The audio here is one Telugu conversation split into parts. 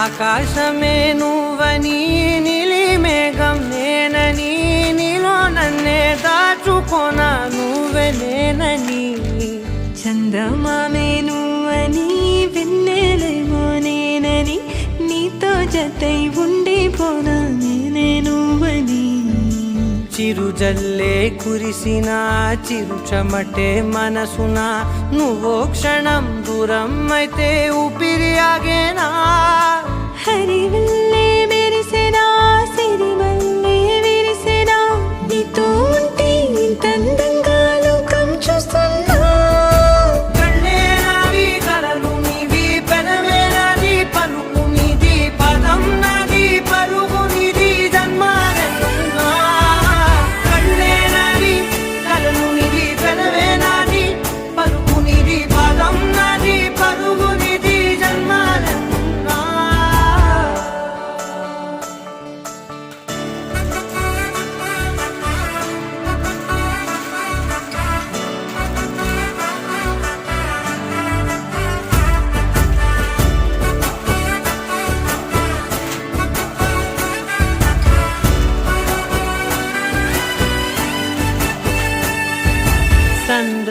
ఆకాశమే నువ్వని నీలి మేఘం నేనని నీలో నన్నే దాచుకోనా నువ్వే నేనని చందమామే నువ్వని వెన్నెలేమో నేనని నీతో జతై ఉండిపోనా నేనే నువ్వని చిరుజల్లే కురిసిన చిరుచమటే మనసున నువ్వో క్షణం దూరం అయితే ఊపిరి ఆగేనా? हरिवे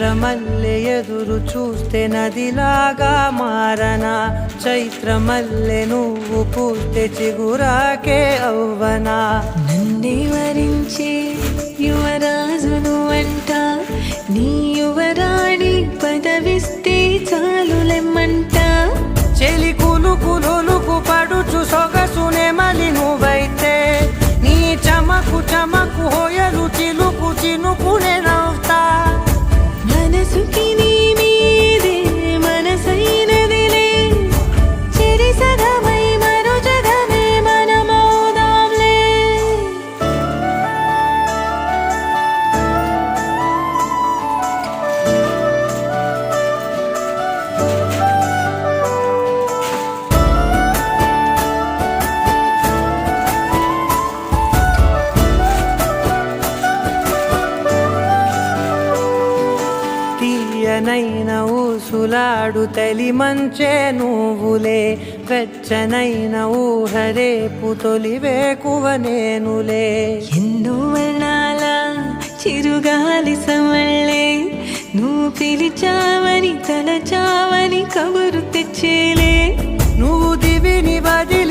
చంద్రమల్లె ఎదురు చూస్తే నదిలాగా మారనా. చైత్రమల్లె నువ్వు పూస్తే చిగురాకే అవ్వనా. నన్నే వరించే యువరాజును అంట. నీ యువరాణి పదవిస్తే చాలులెమ్మంట. చెలి కులు కులుకు పడుచు సొగసునే మలి నువ్వైతే. నీ చమకు చమకు హోయలు చిలుకు చినుకునే తీయనైన ఊసులాడు తలి మంచే నువ్వులే. వెచ్చనైన ఊహరేపు వేకువ నేనులే. ఎన్నో వర్ణాల చిరుగాలి సమళ్ళే. నువ్వు పిలిచావని తలచావని కబురు తెచ్చేలే. నువ్వు దివిని వదిలి